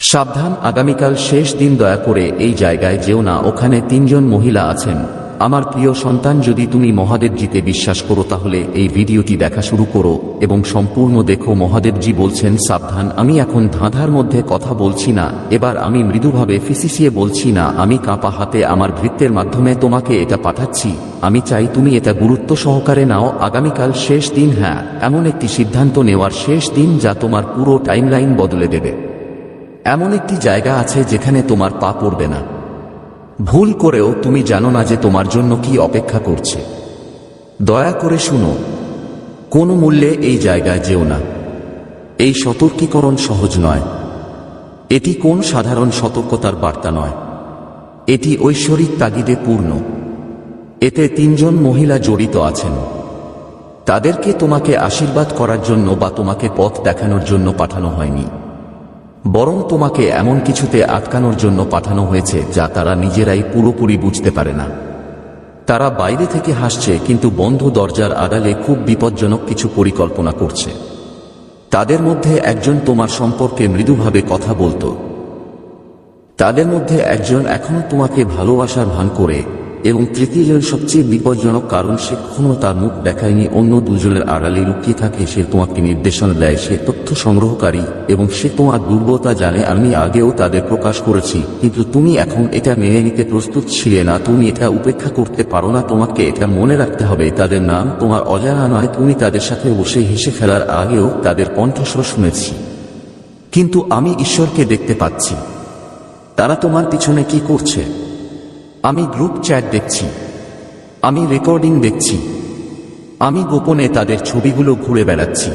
সাবধান, আগামীকাল শেষ দিন দয়া করে এই জায়গায় যেও না, ওখানে তিনজন মহিলা আছেন। আমার প্রিয় সন্তান, যদি তুমি মহাদেবজিতে বিশ্বাস করো, তাহলে এই ভিডিওটি দেখা শুরু করো এবং সম্পূর্ণ দেখো। মহাদেবজি বলছেন, সাবধান, আমি এখন ধাঁধার মধ্যে কথা বলছি না, এবার আমি মৃদুভাবে ফিসিসিয়ে বলছি না, আমি কাঁপা হাতে আমার ভৃত্যের মাধ্যমে তোমাকে এটা পাঠাচ্ছি। আমি চাই তুমি এটা গুরুত্ব সহকারে নাও, আগামীকাল শেষ দিন হ্যাঁ এমন একটি সিদ্ধান্ত নেওয়ার শেষ দিন যা তোমার পুরো টাইমলাইন বদলে দেবে। এমন একটি জায়গা আছে যেখানে তোমার পা পড়বে না। ভুল করেও তুমি জানো না যে তোমার জন্য কি অপেক্ষা করছে। দয়া করে শুনো, কোনো মূল্যে এই জায়গায় যেও না। এই সতর্কীকরণ সহজ নয়। এটি কোন সাধারণ সতর্কতার বার্তা নয়। এটি ঐশ্বরিক তাগিদে পূর্ণ। এতে তিনজন মহিলা জড়িত আছেন। তাদেরকে তোমাকে আশীর্বাদ করার জন্য বা তোমাকে পথ দেখানোর জন্য পাঠানো হয়নি। বরং তোমাকে এমন কিছুতে আটকানোর জন্য পাঠানো হয়েছে যা তারা নিজেরাই পুরোপুরি বুঝতে পারে না। তারা বাইরে থেকে হাসছে, কিন্তু বন্ধ দরজার আড়ালে খুব বিপজ্জনক কিছু পরিকল্পনা করছে। তাদের মধ্যে একজন তোমার সম্পর্কে মৃদুভাবে কথা বলতো। তাদের মধ্যে একজন এখনও তোমাকে ভালোবাসার ভান করে এবং তৃতীয়জন সবচেয়ে বিপজ্জনক কারণ, সে কখনো তার মুখ দেখায়নি, অন্য দুজনের আড়ালে লুকিয়ে থাকে, সে তোমাকে নির্দেশনা দেয়, সে তথ্য সংগ্রহকারী, এবং সে তোমার দুর্বলতা জানে, আমি আগেও তাদের প্রকাশ করেছি, কিন্তু তুমি এখন এটা মেনে নিতে প্রস্তুত ছিলে না, তুমি এটা উপেক্ষা করতে পারো না, তোমাকে এটা মনে রাখতে হবে, তাদের নাম তোমার অজানা নয়, তুমি তাদের সাথে বসে হেসে ফেলার আগেও তাদের কণ্ঠস্বর শুনেছি। কিন্তু আমি ঈশ্বরকে দেখতে পাচ্ছি। তারা তোমার পিছনে কি করছে? আমি গ্রুপ চ্যাট দেখছি। আমি রেকর্ডিং দেখছি। আমি গোপনে তাদের ছবিগুলো ঘুরে বেড়াচ্ছি।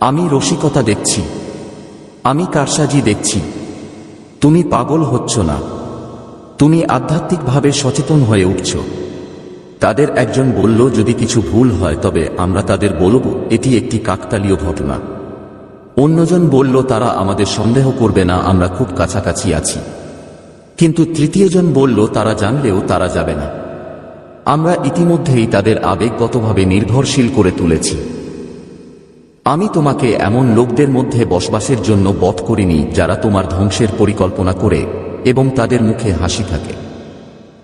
আমি রসিকতা দেখছি। আমি কারসাজি দেখছি। তুমি পাগল হচ্ছ না। তুমি আধ্যাত্মিকভাবে সচেতন হয়ে উঠছ। তাদের একজন বলল, যদি কিছু ভুল হয়, তবে আমরা তাদের বলব, এটি একটি কাকতালীয় ঘটনা। অন্যজন বলল, তারা আমাদের সন্দেহ করবে না, আমরা খুব কাছাকাছি আছি। কিন্তু তৃতীয়জন বলল, তারা জানলেও তারা যাবে না। আমরা ইতিমধ্যেই তাদের আবেগগতভাবে নির্ভরশীল করে তুলেছি। আমি তোমাকে এমন লোকদের মধ্যে বসবাসের জন্য বধ করিনি, যারা তোমার ধ্বংসের পরিকল্পনা করে এবং তাদের মুখে হাসি থাকে।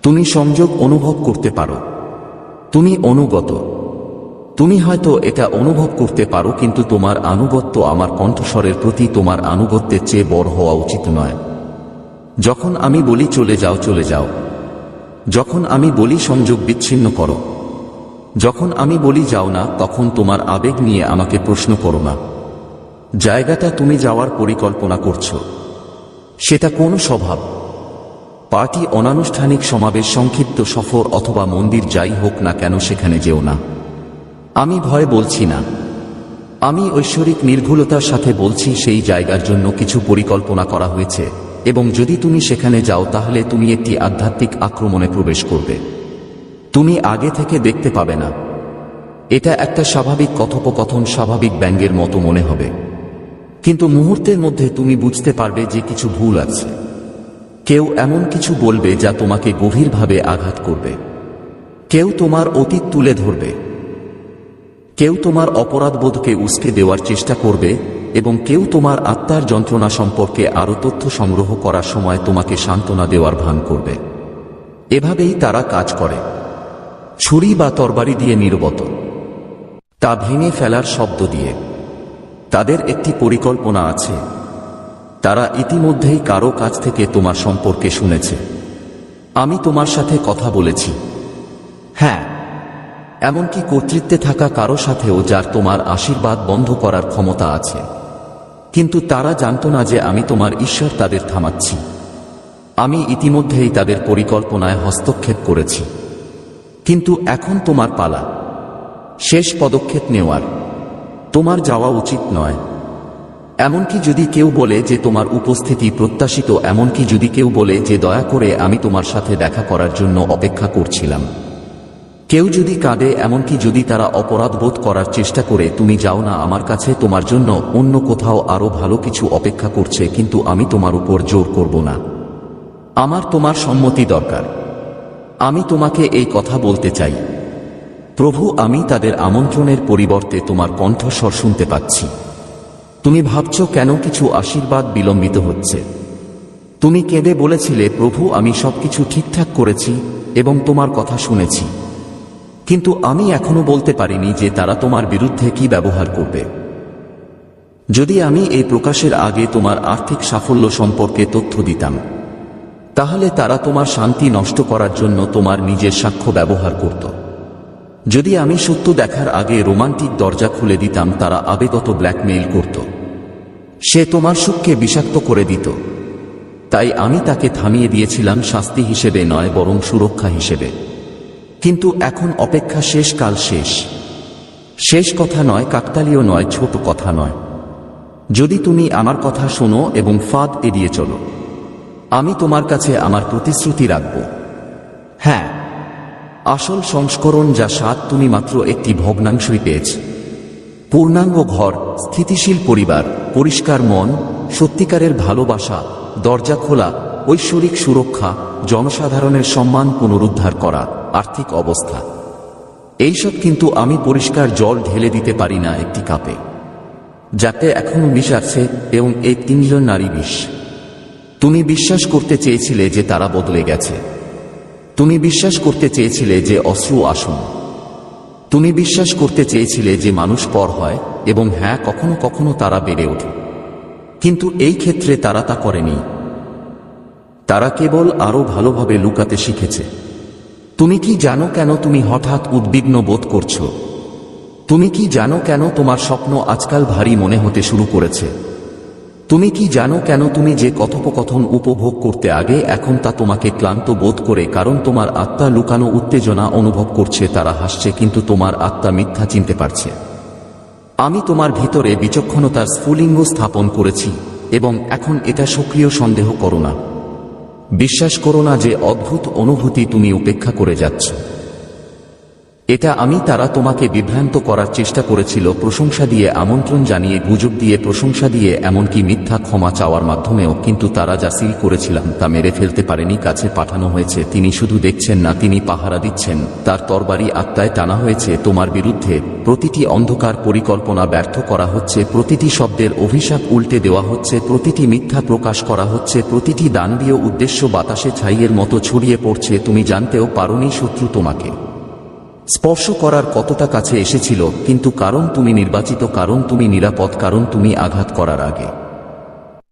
তুমি সংযোগ অনুভব করতে পারো। তুমি অনুগত। তুমি হয়তো এটা অনুভব করতে পারো, কিন্তু তোমার আনুগত্য আমার কণ্ঠস্বরের প্রতি তোমার আনুগত্যের চেয়ে বড় হওয়া উচিত নয়। যখন আমি বলি চলে যাও চলে যাও। যখন আমি বলি সংযোগ বিচ্ছিন্ন করো। যখন আমি বলি যাও না, তখন তোমার আবেগ নিয়ে আমাকে প্রশ্ন করো না। জায়গাটা তুমি যাওয়ার পরিকল্পনা করছ। সেটা কোন স্বভাব? পার্টি, অনানুষ্ঠানিক সমাবেশ, সংক্ষিপ্ত সফর অথবা মন্দির যাই হোক না কেন সেখানে যেও না। আমি ভয় বলছি না। আমি ঐশ্বরিক নির্ভুলতার সাথে বলছি সেই জায়গার জন্য কিছু পরিকল্পনা করা হয়েছে। এবং যদি তুমি সেখানে যাও, তাহলে তুমি একটি আধ্যাত্মিক আক্রমণে প্রবেশ করবে। তুমি আগে থেকে দেখতে পাবে না। এটা একটা স্বাভাবিক কথোপকথন, স্বাভাবিক ব্যাঙ্গের মতো মনে হবে। কিন্তু মুহূর্তের মধ্যে তুমি বুঝতে পারবে যে কিছু ভুল আছে। কেউ এমন কিছু বলবে যা তোমাকে গভীরভাবে আঘাত করবে। কেউ তোমার অতীত তুলে ধরবে। কেউ তোমার অপরাধবোধকে উস্কে দেওয়ার চেষ্টা করবে। এবং কেউ তোমার আত্মার যন্ত্রণা সম্পর্কে আরও তথ্য সংগ্রহ করার সময় তোমাকে সান্ত্বনা দেওয়ার ভান করবে। এভাবেই তারা কাজ করে। ছুরি বা তরবারি দিয়ে নির্বত। তা ভেঙে ফেলার শব্দ দিয়ে। তাদের একটি পরিকল্পনা আছে। তারা ইতিমধ্যেই কারও কাছ থেকে তোমার সম্পর্কে শুনেছে। আমি তোমার সাথে কথা বলেছি। হ্যাঁ। এমনকি কর্তৃত্বে থাকা কারও সাথেও যার তোমার আশীর্বাদ বন্ধ করার ক্ষমতা আছে। কিন্তু তারা জানত না যে আমি তোমার ঈশ্বর তাদের থামাচ্ছি। আমি ইতিমধ্যেই তাদের পরিকল্পনায় হস্তক্ষেপ করেছি। কিন্তু এখন তোমার পালা। শেষ পদক্ষেপ নেওয়ার। তোমার যাওয়া উচিত নয়। এমনকি যদি কেউ বলে যে তোমার উপস্থিতি প্রত্যাশিত, এমনকি যদি কেউ বলে যে দয়া করে আমি তোমার সাথে দেখা করার জন্য অপেক্ষা করছিলাম। কেউ যদি কাঁদে, এমনকি যদি তারা অপরাধ বোধ করার চেষ্টা করে, তুমি যাও না আমার কাছে, তোমার জন্য অন্য কোথাও আরও ভালো কিছু অপেক্ষা করছে, কিন্তু আমি তোমার উপর জোর করব না। আমার তোমার সম্মতি দরকার। আমি তোমাকে এই কথা বলতে চাই। প্রভু, আমি তাদের আমন্ত্রণের পরিবর্তে তোমার কণ্ঠস্বর শুনতে পাচ্ছি। তুমি ভাবছ কেন কিছু আশীর্বাদ বিলম্বিত হচ্ছে? তুমি কেঁদে বলেছিলে, প্রভু, আমি সবকিছু ঠিকঠাক করেছি এবং তোমার কথা শুনেছি। কিন্তু আমি এখনও বলতে পারিনি যে তারা তোমার বিরুদ্ধে কি ব্যবহার করবে। যদি আমি এই প্রকাশের আগে তোমার আর্থিক সাফল্য সম্পর্কে তথ্য দিতাম, তাহলে তারা তোমার শান্তি নষ্ট করার জন্য তোমার নিজের সাক্ষ্য ব্যবহার করত। যদি আমি সত্য দেখার আগে রোমান্টিক দরজা খুলে দিতাম, তারা আবেগত ব্ল্যাকমেইল করত। সে তোমার সুখকে বিষাক্ত করে দিত। তাই আমি তাকে থামিয়ে দিয়েছিলাম শাস্তি হিসেবে নয়, বরং সুরক্ষা হিসেবে। কিন্তু এখন অপেক্ষা শেষ কাল শেষ। শেষ কথা নয়, কাকতালীয় নয়, ছোট কথা নয়। যদি তুমি আমার কথা শোনো এবং ফাঁদ এড়িয়ে চলো, আমি তোমার কাছে আমার প্রতিশ্রুতি রাখব। হ্যাঁ আসল সংস্করণ যা স্বাদ তুমি মাত্র একটি ভগ্নাংশই পেয়েছ। পূর্ণাঙ্গ ঘর, স্থিতিশীল পরিবার, পরিষ্কার মন, সত্যিকারের ভালোবাসা, দরজা খোলা, ঐশ্বরিক সুরক্ষা, জনসাধারণের সম্মান পুনরুদ্ধার করা। আর্থিক অবস্থা। এইসব কিন্তু আমি পরিষ্কার জল ঢেলে দিতে পারি না একটি কাপে, যাতে এখনও বিষ আছে এবং এই তিনজন নারী বিষ। তুমি বিশ্বাস করতে চেয়েছিলে যে তারা বদলে গেছে। তুমি বিশ্বাস করতে চেয়েছিলে যে অশ্রু আসুন। তুমি বিশ্বাস করতে চেয়েছিলে যে মানুষ পর হয় এবং হ্যাঁ কখনো কখনো তারা বেড়ে ওঠে। কিন্তু এই ক্ষেত্রে তারা তা করেনি। তারা কেবল আরও ভালোভাবে লুকাতে শিখেছে। তুমি কি জানো কেন তুমি হঠাৎ উদ্বিগ্ন বোধ করছ? তুমি কি জানো কেন তোমার স্বপ্ন আজকাল ভারী মনে হতে শুরু করেছে? তুমি কি জানো কেন তুমি যে কথোপকথন উপভোগ করতে আগে এখন তা তোমাকে ক্লান্ত বোধ করে কারণ তোমার আত্মা লুকানো উত্তেজনা অনুভব করছে, তারা হাসছে কিন্তু তোমার আত্মা মিথ্যা চিনতে পারছে। আমি তোমার ভিতরে বিচক্ষণতার স্ফুলিঙ্গ স্থাপন করেছি এবং এখন এটা সক্রিয় সন্দেহ করো না। বিশ্বাস করো না যে অদ্ভুত অনুভূতি তুমি উপেক্ষা করে যাচ্ছ। এটা আমি তারা তোমাকে বিভ্রান্ত করার চেষ্টা করেছিল, প্রশংসা দিয়ে আমন্ত্রণ জানিয়ে গুজব দিয়ে প্রশংসা দিয়ে এমনকি মিথ্যা ক্ষমা চাওয়ার মাধ্যমেও কিন্তু তারা যা সিল করেছিলাম তা মেরে ফেলতে পারেনি, কাছে পাঠানো হয়েছে, তিনি শুধু দেখছেন না, তিনি পাহারা দিচ্ছেন, তার তরবারি আত্মায় টানা হয়েছে, তোমার বিরুদ্ধে প্রতিটি অন্ধকার পরিকল্পনা ব্যর্থ করা হচ্ছে, প্রতিটি শব্দের অভিশাপ উল্টে দেওয়া হচ্ছে, প্রতিটি মিথ্যা প্রকাশ করা হচ্ছে, প্রতিটি দানবীয় উদ্দেশ্য বাতাসে ছাইয়ের মতো ছড়িয়ে পড়ছে, তুমি জানতেও পারোনি শত্রু তোমাকে। স্পর্শ করার কতটা কাছে এসেছিল, কিন্তু কারণ তুমি নির্বাচিত, কারণ তুমি নিরাপদ, কারণ তুমি আঘাত করার আগে।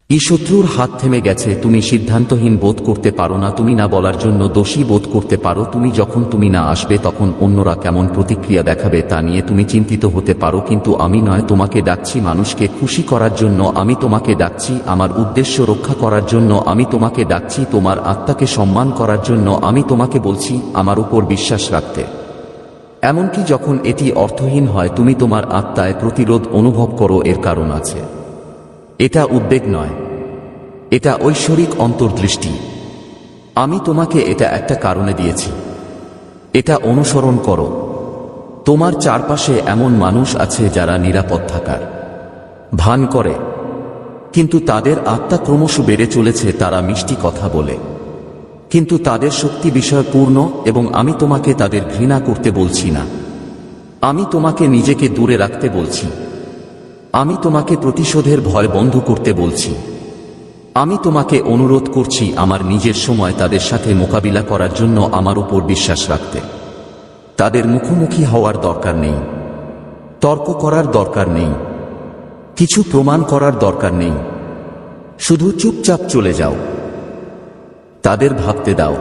এই শত্রুর হাত থেমে গেছে, তুমি সিদ্ধান্তহীন বোধ করতে পারো না, তুমি না বলার জন্য দোষী বোধ করতে পারো, তুমি যখন তুমি না আসবে তখন অন্যরা কেমন প্রতিক্রিয়া দেখাবে তা নিয়ে তুমি চিন্তিত হতে পারো, কিন্তু আমি নয়, তোমাকে ডাকছি মানুষকে খুশি করার জন্য, আমি তোমাকে ডাকছি আমার উদ্দেশ্য রক্ষা করার জন্য, আমি তোমাকে ডাকছি তোমার আত্মাকে সম্মান করার জন্য, আমি তোমাকে বলছি আমার উপর বিশ্বাস রাখতে। এমনকি যখন এটি অর্থহীন হয়, তুমি তোমার আত্মায় প্রতিরোধ অনুভব করো, এর কারণ আছে। এটা উদ্বেগ নয়। এটা ঐশ্বরিক অন্তর্দৃষ্টি। আমি তোমাকে এটা একটা কারণে দিয়েছি। এটা অনুসরণ করো। তোমার চারপাশে এমন মানুষ আছে যারা নিরাপদ থাকার ভান করে। কিন্তু তাদের আত্মা ক্রমশ বেড়ে চলেছে, তারা মিষ্টি কথা বলে। কিন্তু তাদের শক্তি বিষয় পূর্ণ এবং আমি তোমাকে তাদের ঘৃণা করতে বলছি না। আমি তোমাকে নিজেকে দূরে রাখতে বলছি। আমি তোমাকে প্রতিশোধের ভয় বন্ধ করতে বলছি। আমি তোমাকে অনুরোধ করছি আমার নিজের সময় তাদের সাথে মোকাবিলা করার জন্য আমার উপর বিশ্বাস রাখতে। তাদের মুখোমুখি হওয়ার দরকার নেই। তর্ক করার দরকার নেই। কিছু প্রমাণ করার দরকার নেই। শুধু চুপচাপ চলে যাও। তাদের ভাবতে দাও।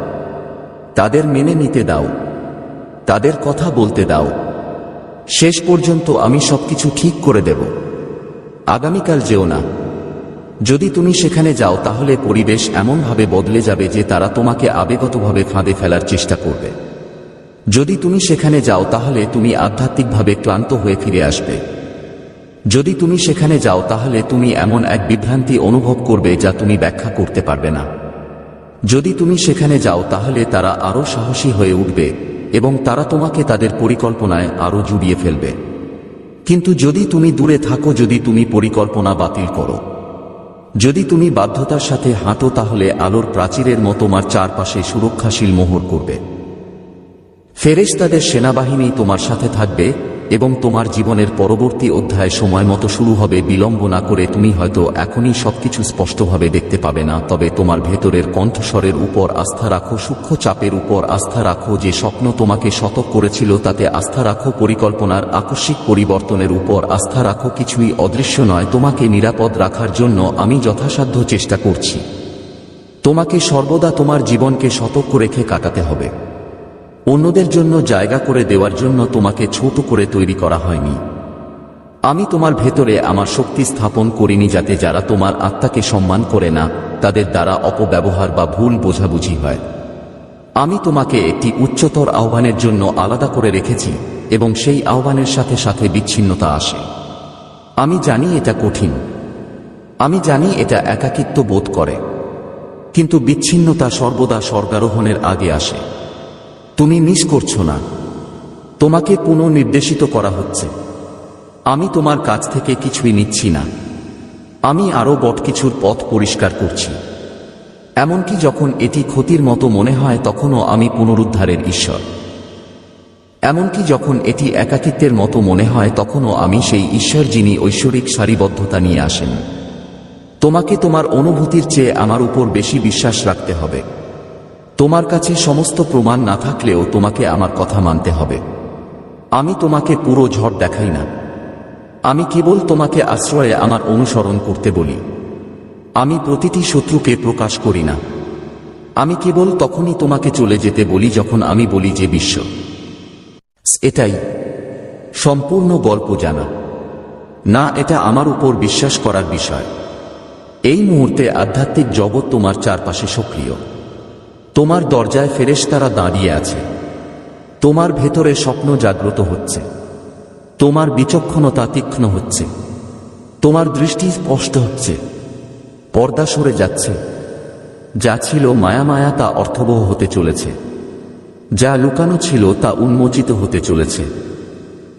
তাদের মেনে নিতে দাও। তাদের কথা বলতে দাও। শেষ পর্যন্ত আমি সবকিছু ঠিক করে দেব। আগামীকাল যেও না। যদি তুমি সেখানে যাও, তাহলে পরিবেশ এমনভাবে বদলে যাবে যে তারা তোমাকে আবেগতভাবে ফাঁদে ফেলার চেষ্টা করবে। যদি তুমি সেখানে যাও, তাহলে তুমি আধ্যাত্মিকভাবে ক্লান্ত হয়ে ফিরে আসবে। যদি তুমি সেখানে যাও, তাহলে তুমি এমন এক বিভ্রান্তি অনুভব করবে যা তুমি ব্যাখ্যা করতে পারবে না। যদি তুমি সেখানে যাও, তাহলে তারা আরও সাহসী হয়ে উঠবে এবং তারা তোমাকে তাদের পরিকল্পনায় আরও জুড়িয়ে ফেলবে। কিন্তু যদি তুমি দূরে থাকো, যদি তুমি পরিকল্পনা বাতিল করো। যদি তুমি বাধ্যতার সাথে হাঁটো, তাহলে আলোর প্রাচীরের মতো তোমার চারপাশে সুরক্ষাশীল মোহর করবে। ফেরেশতাদের সেনাবাহিনী তোমার সাথে থাকবে এবং তোমার জীবনের পরবর্তী অধ্যায় সময় মতো শুরু হবে বিলম্ব না করে তুমি হয়তো এখনই সবকিছু স্পষ্টভাবে দেখতে পাবে না। তবে তোমার ভেতরের কণ্ঠস্বরের উপর আস্থা রাখো, সূক্ষ্ম চাপের উপর আস্থা রাখো যে স্বপ্ন তোমাকে শতক করেছিল, তাতে আস্থা রাখো পরিকল্পনার আকস্মিক পরিবর্তনের উপর আস্থা রাখো, কিছুই অদৃশ্য নয়, তোমাকে নিরাপদ রাখার জন্য আমি যথাসাধ্য চেষ্টা করছি। তোমাকে সর্বদা তোমার জীবনকে সতর্ক রেখে কাটাতে হবে। অন্যদের জন্য জায়গা করে দেওয়ার জন্য তোমাকে ছোট করে তৈরি করা হয়নি। আমি তোমার ভেতরে আমার শক্তি স্থাপন করিনি যাতে যারা তোমার আত্মাকে সম্মান করে না, তাদের দ্বারা অপব্যবহার বা ভুল বোঝাবুঝি হয়। আমি তোমাকে একটি উচ্চতর আহ্বানের জন্য আলাদা করে রেখেছি এবং সেই আহ্বানের সাথে সাথে বিচ্ছিন্নতা আসে। আমি জানি এটা কঠিন। আমি জানি এটা একাকিত্ব বোধ করে। কিন্তু বিচ্ছিন্নতা সর্বদা স্বর্গারোহণের আগে আসে। তুমি মিস করছ না। তোমাকে পুনর্নির্দেশিত করা হচ্ছে। আমি তোমার কাছ থেকে কিছুই নিচ্ছি না। আমি আরও বট কিছুর পথ পরিষ্কার করছি। এমনকি যখন এটি ক্ষতির মতো মনে হয়, তখনও আমি পুনরুদ্ধারের ঈশ্বর। এমনকি যখন এটি একাকিত্বের মতো মনে হয়, তখনও আমি সেই ঈশ্বর যিনি ঐশ্বরিক সারিবদ্ধতা নিয়ে আসেন। তোমাকে তোমার অনুভূতির চেয়ে আমার উপর বেশি বিশ্বাস রাখতে হবে। তোমার কাছে সমস্ত প্রমাণ না থাকলেও তোমাকে আমার কথা মানতে হবে। আমি তোমাকে পুরো ঝড় দেখাই না। আমি কেবল তোমাকে আশ্রয়ে আমার অনুসরণ করতে বলি। আমি প্রতিটি শত্রুকে প্রকাশ করি না। আমি কেবল তখনই তোমাকে চলে যেতে বলি যখন আমি বলি যে বিশ্ব। এটাই সম্পূর্ণ গল্প জানা। না, এটা আমার উপর বিশ্বাস করার বিষয়। এই মুহূর্তে আধ্যাত্মিক জগৎ তোমার চারপাশে সক্রিয়। তোমার দরজায় ফেরেশতারা দাঁড়িয়ে আছে। তোমার ভেতরে স্বপ্ন জাগ্রত হচ্ছে। তোমার বিচক্ষণতা তীক্ষ্ণ হচ্ছে। তোমার দৃষ্টি স্পষ্ট হচ্ছে। পর্দা সরে যাচ্ছে। যা ছিল মায়া মায়া তা অর্থবহ হতে চলেছে। যা লুকানো ছিল তা উন্মোচিত হতে চলেছে।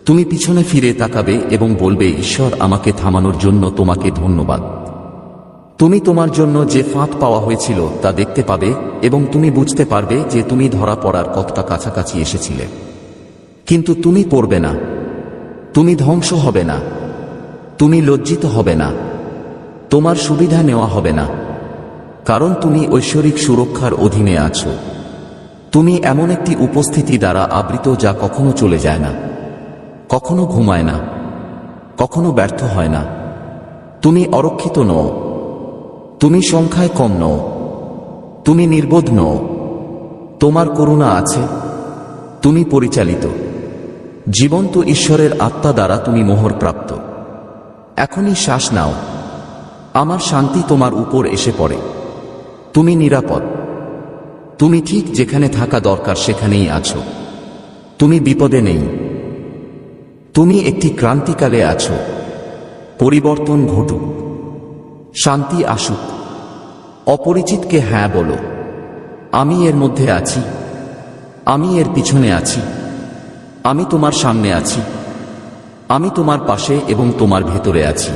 তুমি পিছনে ফিরে তাকাবে এবং বলবে, ঈশ্বর আমাকে থামানোর জন্য তোমাকে ধন্যবাদ। তুমি তোমার জন্য যে ফাঁদ পাওয়া হয়েছিল তা দেখতে পাবে এবং তুমি বুঝতে পারবে যে তুমি ধরা পড়ার কতটা কাছাকাছি এসেছিলে। কিন্তু তুমি পড়বে না। তুমি ধ্বংস হবে না। তুমি লজ্জিত হবে না। তোমার সুবিধা নেওয়া হবে না। কারণ তুমি ঐশ্বরিক সুরক্ষার অধীনে আছো। তুমি এমন একটি উপস্থিতি দ্বারা আবৃত যা কখনো চলে যায় না। কখনো ঘুমায় না। কখনো ব্যর্থ হয় না। তুমি অরক্ষিত নও। তুমি সংখ্যায় কম নও। তুমি নির্বোধ নও। তোমার করুণা আছে। তুমি পরিচালিত। জীবন্ত ঈশ্বরের আত্মা দ্বারা তুমি মোহর প্রাপ্ত এখনই শ্বাস নাও। আমার শান্তি তোমার উপর এসে পড়ে। তুমি নিরাপদ। তুমি ঠিক যেখানে থাকা দরকার সেখানেই আছো। তুমি বিপদে নেই। তুমি একটি ক্রান্তিকালে আছো। পরিবর্তন ঘটুক। শান্তি আসুক। অপরিচিতকে হ্যাঁ বলো। আমি এর মধ্যে আছি। আমি এর পিছনে আছি। আমি তোমার সামনে আছি। আমি তোমার পাশে এবং তোমার ভেতরে আছি।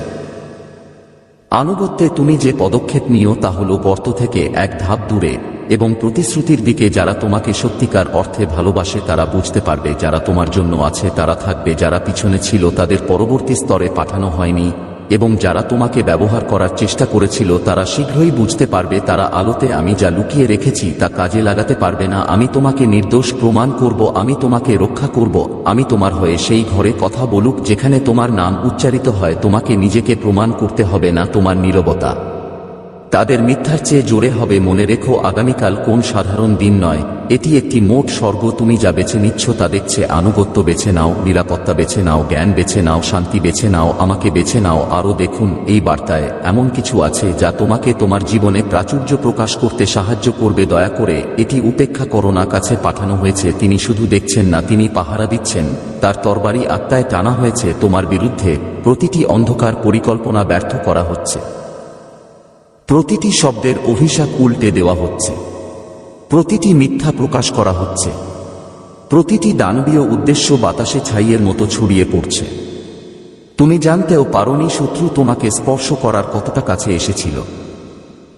আনুগত্যে তুমি যে পদক্ষেপ নিও তা হল গর্ত থেকে এক ধাপ দূরে এবং প্রতিশ্রুতির দিকে যারা তোমাকে সত্যিকার অর্থে ভালোবাসে তারা বুঝতে পারবে যারা তোমার জন্য আছে, তারা থাকবে, যারা পিছনে ছিল তাদের পরবর্তী স্তরে পাঠানো হয়নি। এবং যারা তোমাকে ব্যবহার করার চেষ্টা করেছিল, তারা শীঘ্রই বুঝতে পারবে তারা আলোতে আমি যা লুকিয়ে রেখেছি তা কাজে লাগাতে পারবে না। আমি তোমাকে নির্দোষ প্রমাণ করব, আমি তোমাকে রক্ষা করব, আমি তোমার হয়ে সেই ঘরে কথা বলুক, যেখানে তোমার নাম উচ্চারিত হয়, তোমাকে নিজেকে প্রমাণ করতে হবে না তোমার নীরবতা। তাদের মিথ্যার চেয়ে জোরে হবে মনে রেখো আগামীকাল কোন সাধারণ দিন নয়। এটি একটি মোট স্বর্গ, তুমি যা বেছে নিচ্ছ তা দেখছে, আনুগত্য বেছে নাও, নিরাপত্তা বেছে নাও, জ্ঞান বেছে নাও, শান্তি বেছে নাও, আমাকে বেছে নাও, আরও দেখুন এই বার্তায়। এমন কিছু আছে যা তোমাকে তোমার জীবনে প্রাচুর্য প্রকাশ করতে সাহায্য করবে। দয়া করে, এটি উপেক্ষা করো না, কাছে পাঠানো হয়েছে, তিনি শুধু দেখছেন না, তিনি পাহারা দিচ্ছেন। তার তরবারি আত্মায় টানা হয়েছে, তোমার বিরুদ্ধে প্রতিটি অন্ধকার পরিকল্পনা ব্যর্থ করা হচ্ছে। প্রতিটি শব্দের অভিশাপ উল্টে দেওয়া হচ্ছে। প্রতিটি মিথ্যা প্রকাশ করা হচ্ছে। প্রতিটি দানবীয় উদ্দেশ্য বাতাসে ছাইয়ের মতো ছড়িয়ে পড়ছে। তুমি জানতেও পারনি শত্রু তোমাকে স্পর্শ করার কতটা কাছে এসেছিল।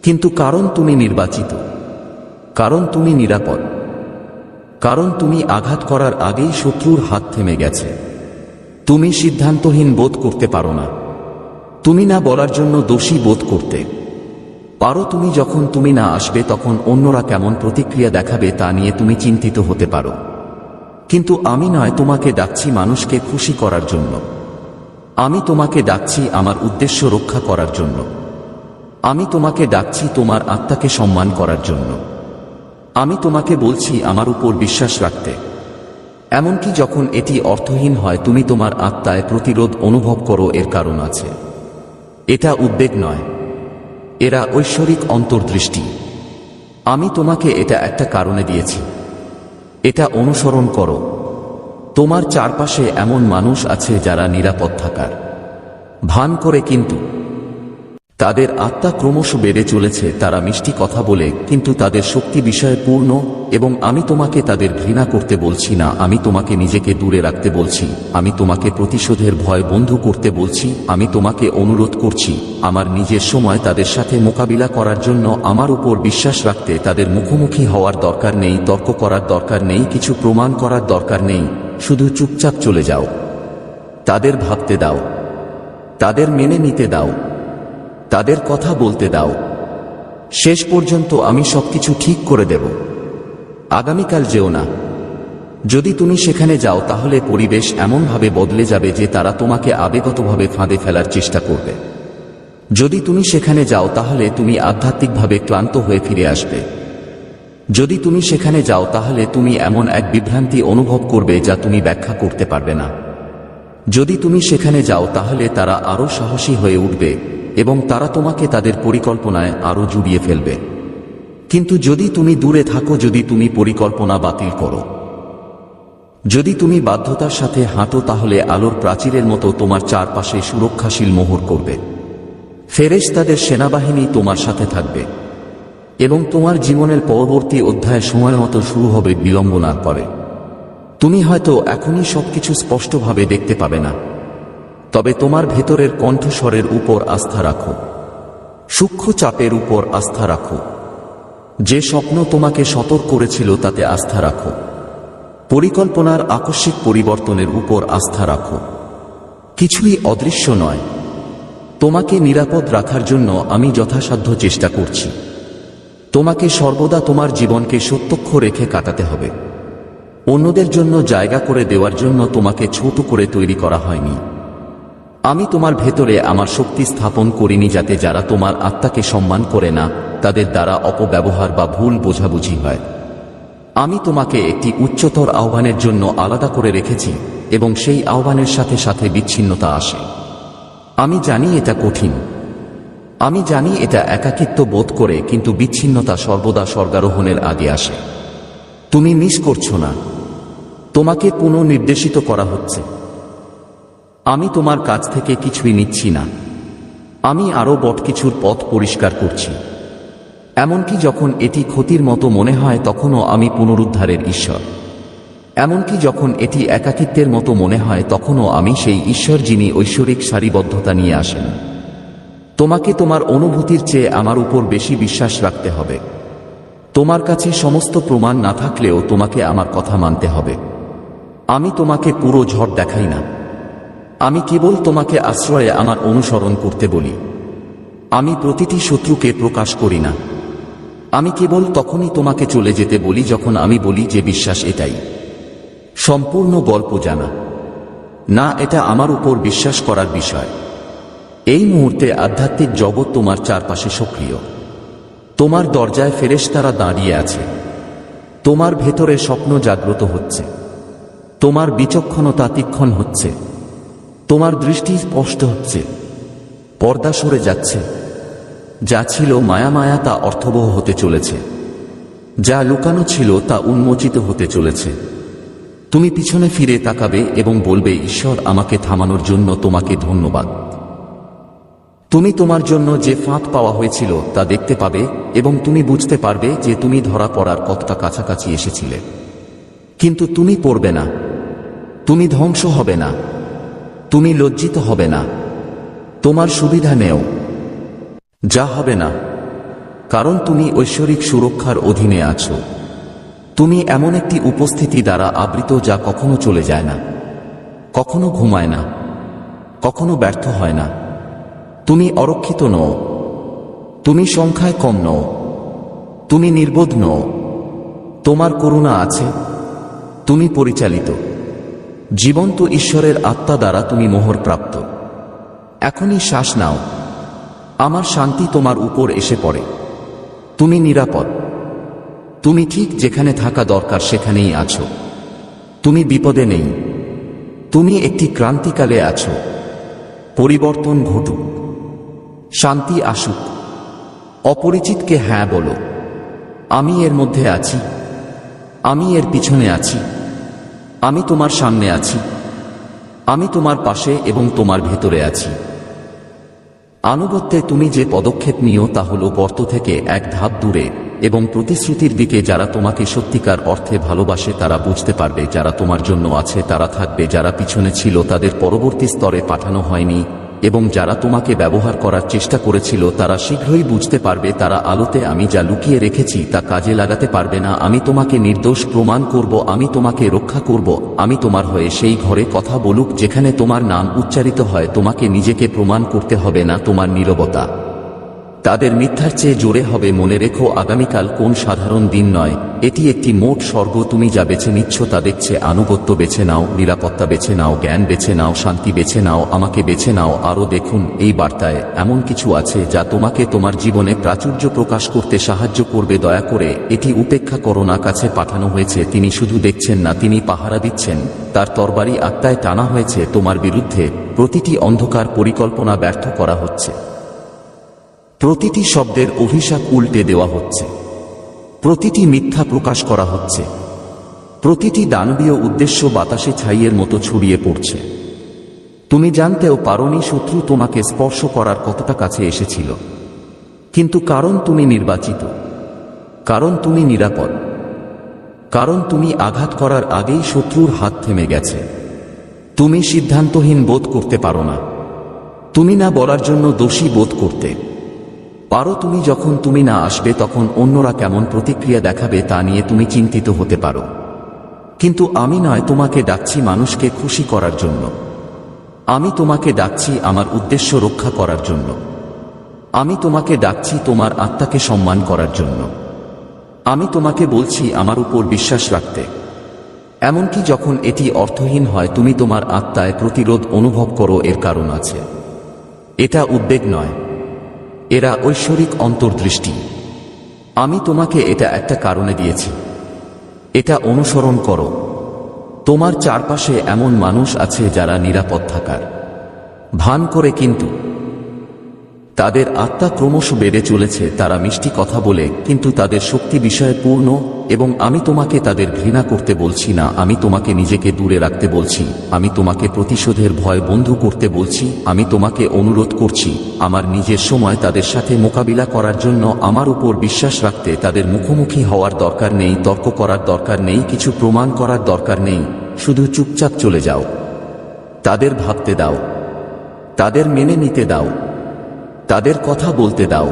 কিন্তু কারণ তুমি নির্বাচিত। কারণ তুমি নিরাপদ। কারণ তুমি আঘাত করার আগেই শত্রুর হাত থেমে গেছে। তুমি সিদ্ধান্তহীন বোধ করতে পারো না। তুমি না বলার জন্য দোষী বোধ করতে। পারো তুমি যখন তুমি না আসবে তখন অন্যরা কেমন প্রতিক্রিয়া দেখাবে তা নিয়ে তুমি চিন্তিত হতে পারো। কিন্তু আমি নয়, তোমাকে ডাকছি মানুষকে খুশি করার জন্য। আমি তোমাকে ডাকছি আমার উদ্দেশ্য রক্ষা করার জন্য। আমি তোমাকে ডাকছি তোমার আত্মাকে সম্মান করার জন্য। আমি তোমাকে বলছি আমার উপর বিশ্বাস রাখতে। এমনকি যখন এটি অর্থহীন হয়, তুমি তোমার আত্মায় প্রতিরোধ অনুভব করো এর কারণ আছে। এটা উদ্বেগ নয়। এরা ঐশ্বরিক অন্তর্দৃষ্টি। আমি তোমাকে এটা একটা কারণে দিয়েছি। এটা অনুসরণ করো। তোমার চারপাশে এমন মানুষ আছে যারা নিরাপদ থাকার। ভান করে কিন্তু। তাদের আত্মা ক্রমশ বেড়ে চলেছে, তারা মিষ্টি কথা বলে, কিন্তু তাদের শক্তি বিষয়ে পূর্ণ, এবং আমি তোমাকে তাদের ঘৃণা করতে বলছি না, আমি তোমাকে নিজেকে দূরে রাখতে বলছি, আমি তোমাকে প্রতিশোধের ভয় বন্ধু করতে বলছি, আমি তোমাকে অনুরোধ করছি, আমার নিজের সময় তাদের সাথে মোকাবিলা করার জন্য আমার উপর বিশ্বাস রাখতে, তাদের মুখোমুখি হওয়ার দরকার নেই, তর্ক করার দরকার নেই, কিছু প্রমাণ করার দরকার নেই, শুধু চুপচাপ চলে যাও। তাদের ভাবতে দাও। তাদের মেনে নিতে দাও। তাদের কথা বলতে দাও। শেষ পর্যন্ত আমি সবকিছু ঠিক করে দেব। আগামীকাল যেও না। যদি তুমি সেখানে যাও, তাহলে পরিবেশ এমনভাবে বদলে যাবে যে তারা তোমাকে আবেগতভাবে ফাঁদে ফেলার চেষ্টা করবে। যদি তুমি সেখানে যাও, তাহলে তুমি আধ্যাত্মিকভাবে ক্লান্ত হয়ে ফিরে আসবে। যদি তুমি সেখানে যাও, তাহলে তুমি এমন এক বিভ্রান্তি অনুভব করবে যা তুমি ব্যাখ্যা করতে পারবে না। যদি তুমি সেখানে যাও, তাহলে তারা আরও সাহসী হয়ে উঠবে। এবং তারা তোমাকে তাদের পরিকল্পনায় আরও জুড়িয়ে ফেলবে। কিন্তু যদি তুমি দূরে থাকো, যদি তুমি পরিকল্পনা বাতিল করো। যদি তুমি বাধ্যতার সাথে হাঁটো, তাহলে আলোর প্রাচীরের মতো তোমার চারপাশে সুরক্ষাশীল মোহর করবে। ফেরেশ তাদের সেনাবাহিনী তোমার সাথে থাকবে এবং তোমার জীবনের পরবর্তী অধ্যায় সময় মতো শুরু হবে বিলম্ব না করে তুমি হয়তো এখনই সবকিছু স্পষ্টভাবে দেখতে পাবে না। তবে তোমার ভেতরের কণ্ঠস্বরের উপর আস্থা রাখো। সূক্ষ্ম চাপের উপর আস্থা রাখো। যে স্বপ্ন তোমাকে সতর্ক করেছিল তাতে আস্থা রাখো। পরিকল্পনার আকস্মিক পরিবর্তনের উপর আস্থা রাখো। কিছুই অদৃশ্য নয়। তোমাকে নিরাপদ রাখার জন্য আমি যথাসাধ্য চেষ্টা করছি। তোমাকে সর্বদা তোমার জীবনকে সত্যক্ষ রেখে কাটাতে হবে। অন্যদের জন্য জায়গা করে দেওয়ার জন্য তোমাকে ছোট করে তৈরি করা হয়নি। আমি তোমার ভেতরে আমার শক্তি স্থাপন করিনি যাতে যারা তোমার আত্মাকে সম্মান করে না, তাদের দ্বারা অপব্যবহার বা ভুল বোঝাবুঝি হয়। আমি তোমাকে একটি উচ্চতর আহ্বানের জন্য আলাদা করে রেখেছি এবং সেই আহ্বানের সাথে সাথে বিচ্ছিন্নতা আসে। আমি জানি এটা কঠিন। আমি জানি এটা একাকিত্ব বোধ করে, কিন্তু বিচ্ছিন্নতা সর্বদা স্বর্গারোহণের আগে আসে। তুমি মিস করছ না। তোমাকে পুনর্নির্দেশিত করা হচ্ছে। আমি তোমার কাছ থেকে কিছুই নিচ্ছি না। আমি আরও বটকিছুর পথ পরিষ্কার করছি। এমনকি যখন এটি ক্ষতির মতো মনে হয়, তখনও আমি পুনরুদ্ধারের ঈশ্বর। এমনকি যখন এটি একাকিত্বের মতো মনে হয়, তখনও আমি সেই ঈশ্বর যিনি ঐশ্বরিক সারিবদ্ধতা নিয়ে আসেন। তোমাকে তোমার অনুভূতির চেয়ে আমার উপর বেশি বিশ্বাস রাখতে হবে। তোমার কাছে সমস্ত প্রমাণ না থাকলেও তোমাকে আমার কথা মানতে হবে। আমি তোমাকে পুরো ঝড় দেখাই না। আমি কেবল তোমাকে আশ্রয়ে আমার অনুসরণ করতে বলি। আমি প্রতিটি শত্রুকে প্রকাশ করি না। আমি কেবল তখনই তোমাকে চলে যেতে বলি যখন আমি বলি যে বিশ্বাস এটাই। সম্পূর্ণ গল্প জানা। না, এটা আমার উপর বিশ্বাস করার বিষয়। এই মুহূর্তে আধ্যাত্মিক জগৎ তোমার চারপাশে সক্রিয়। তোমার দরজায় ফেরেশতারা দাঁড়িয়ে আছে। তোমার ভেতরে স্বপ্ন জাগ্রত হচ্ছে। তোমার বিচক্ষণতা তীক্ষণ হচ্ছে। তোমার দৃষ্টি স্পষ্ট হচ্ছে, পর্দা সরে যাচ্ছে। যা ছিল মায়া মায়া তা অর্থবহ হতে চলেছে। যা লুকানো ছিল তা উন্মোচিত হতে চলেছে। তুমি পিছনে ফিরে তাকাবে এবং বলবে, ঈশ্বর আমাকে থামানোর জন্য তোমাকে ধন্যবাদ। তুমি তোমার জন্য যে ফাঁক পাওয়া হয়েছিল তা দেখতে পাবে এবং তুমি বুঝতে পারবে যে তুমি ধরা পড়ার কতটা কাছাকাছি এসেছিলে। কিন্তু তুমি পড়বে না। তুমি ধ্বংস হবে না। তুমি লজ্জিত হবে না। তোমার সুবিধা নেও। যা হবে না। কারণ তুমি ঐশ্বরিক সুরক্ষার অধীনে আছো। তুমি এমন একটি উপস্থিতি দ্বারা আবৃত যা কখনো চলে যায় না। কখনো ঘুমায় না। কখনো ব্যর্থ হয় না। তুমি অরক্ষিত নও। তুমি সংখ্যায় কম নও। তুমি নির্বোধ নও। তোমার করুণা আছে। তুমি পরিচালিত। জীবন্ত ঈশ্বরের আত্মা দ্বারা তুমি মোহর প্রাপ্ত। এখনই শ্বাস নাও। আমার শান্তি তোমার উপর এসে পড়ে। তুমি নিরাপদ। তুমি ঠিক যেখানে থাকা দরকার সেখানেই আছো। তুমি বিপদে নেই। তুমি একটি ক্রান্তিকালে আছো। পরিবর্তন ঘটুক। শান্তি আসুক। অপরিচিতকে হ্যাঁ বলো। আমি এর মধ্যে আছি। আমি এর পিছনে আছি। আমি তোমার সামনে আছি। আমি তোমার পাশে এবং তোমার ভেতরে আছি। আনুগত্যে তুমি যে পদক্ষেপ নিও তা হল গর্ত থেকে এক ধাপ দূরে এবং প্রতিশ্রুতির দিকে যারা তোমাকে সত্যিকার অর্থে ভালোবাসে তারা বুঝতে পারবে যারা তোমার জন্য আছে তারা থাকবে, যারা পিছনে ছিল তাদের পরবর্তী স্তরে পাঠানো হয়নি। এবং যারা তোমাকে ব্যবহার করার চেষ্টা করেছিল, তারা শীঘ্রই বুঝতে পারবে তারা আলোতে আমি যা লুকিয়ে রেখেছি তা কাজে লাগাতে পারবে না। আমি তোমাকে নির্দোষ প্রমাণ করব, আমি তোমাকে রক্ষা করব, আমি তোমার হয়ে সেই ঘরে কথা বলুক, যেখানে তোমার নাম উচ্চারিত হয়, তোমাকে নিজেকে প্রমাণ করতে হবে না তোমার নীরবতা। তাদের মিথ্যার চেয়ে জোরে হবে মনে রেখো আগামীকাল কোন সাধারণ দিন নয়। এটি একটি মোট স্বর্গ, তুমি যা বেছে নিচ্ছ তা দেখছে, আনুগত্য বেছে নাও, নিরাপত্তা বেছে নাও, জ্ঞান বেছে নাও, শান্তি বেছে নাও, আমাকে বেছে নাও, আরও দেখুন এই বার্তায়। এমন কিছু আছে যা তোমাকে তোমার জীবনে প্রাচুর্য প্রকাশ করতে সাহায্য করবে, দয়া করে এটি উপেক্ষা করো না, কাছে পাঠানো হয়েছে, তিনি শুধু দেখছেন না, তিনি পাহারা দিচ্ছেন। তার তরবারি আত্মায় টানা হয়েছে, তোমার বিরুদ্ধে প্রতিটি অন্ধকার পরিকল্পনা ব্যর্থ করা হচ্ছে। প্রতিটি শব্দের অভিশাপ উল্টে দেওয়া হচ্ছে। প্রতিটি মিথ্যা প্রকাশ করা হচ্ছে। প্রতিটি দানবীয় উদ্দেশ্য বাতাসে ছাইয়ের মতো ছড়িয়ে পড়ছে। তুমি জানতেও পারনি শত্রু তোমাকে স্পর্শ করার কতটা কাছে এসেছিল। কিন্তু কারণ তুমি নির্বাচিত। কারণ তুমি নিরাপদ। কারণ তুমি আঘাত করার আগেই শত্রুর হাত থেমে গেছে। তুমি সিদ্ধান্তহীন বোধ করতে পারো না। তুমি না বলার জন্য দোষী বোধ করতে। পারো তুমি যখন তুমি না আসবে তখন অন্যরা কেমন প্রতিক্রিয়া দেখাবে তা নিয়ে তুমি চিন্তিত হতে পারো। কিন্তু আমি নয়, তোমাকে ডাকছি মানুষকে খুশি করার জন্য। আমি তোমাকে ডাকছি আমার উদ্দেশ্য রক্ষা করার জন্য। আমি তোমাকে ডাকছি তোমার আত্মাকে সম্মান করার জন্য। আমি তোমাকে বলছি আমার উপর বিশ্বাস রাখতে। এমনকি যখন এটি অর্থহীন হয়, তুমি তোমার আত্মায় প্রতিরোধ অনুভব করো এর কারণ আছে। এটা উদ্বেগ নয়। এরা ঐশ্বরিক অন্তর্দৃষ্টি। আমি তোমাকে এটা একটা কারণে দিয়েছি। এটা অনুসরণ করো। তোমার চারপাশে এমন মানুষ আছে যারা নিরাপদ থাকার। ভান করে কিন্তু। তাদের আত্মা ক্রমশ বেড়ে চলেছে, তারা মিষ্টি কথা বলে, কিন্তু তাদের শক্তি বিষয়ে পূর্ণ, এবং আমি তোমাকে তাদের ঘৃণা করতে বলছি না, আমি তোমাকে নিজেকে দূরে রাখতে বলছি, আমি তোমাকে প্রতিশোধের ভয় বন্ধু করতে বলছি, আমি তোমাকে অনুরোধ করছি, আমার নিজের সময় তাদের সাথে মোকাবিলা করার জন্য আমার উপর বিশ্বাস রাখতে, তাদের মুখোমুখি হওয়ার দরকার নেই, তর্ক করার দরকার নেই, কিছু প্রমাণ করার দরকার নেই, শুধু চুপচাপ চলে যাও। তাদের ভাবতে দাও। তাদের মেনে নিতে দাও। তাদের কথা বলতে দাও।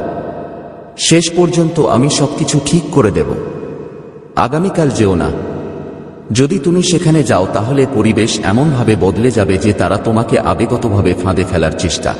শেষ পর্যন্ত আমি সবকিছু ঠিক করে দেব। আগামীকাল যেও না। যদি তুমি সেখানে যাও তাহলে পরিবেশ এমনভাবে বদলে যাবে যে তারা তোমাকে আবেগতভাবে ফাঁদে ফেলার চেষ্টা।